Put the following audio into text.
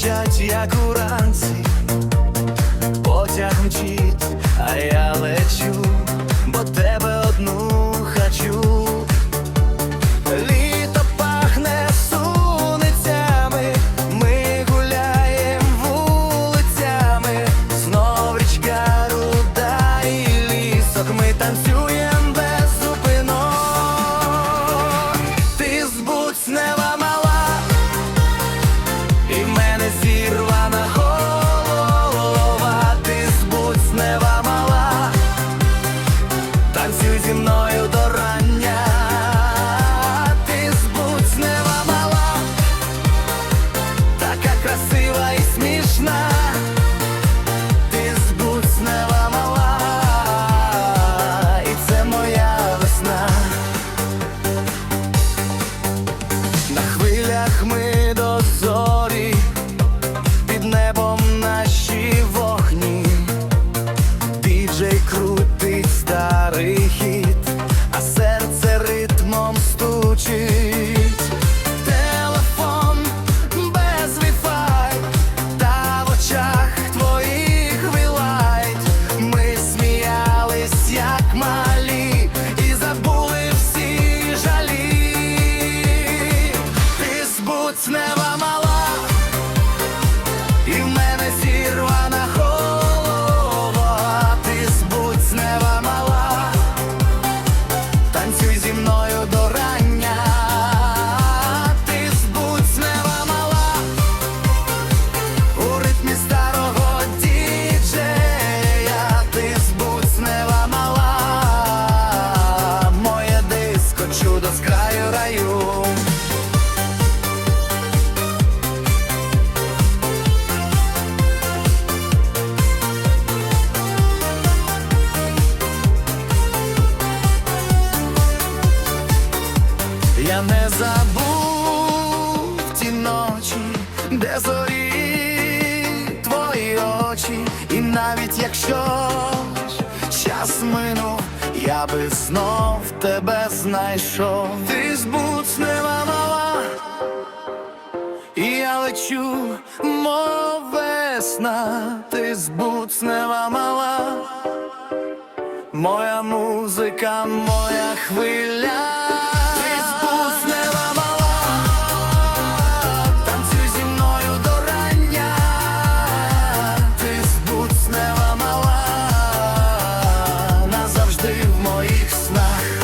Мчать, як уранці, потяг мчить, а я лечу, бо тебе. я не забув ті ночі, де зорі твої очі, і навіть якщо час минув, я би знов тебе знайшов. Ти збуцнева мала, і я лечу, мов весна, ти збуцнева мала. Моя музика, моя хвиля. моїх снах.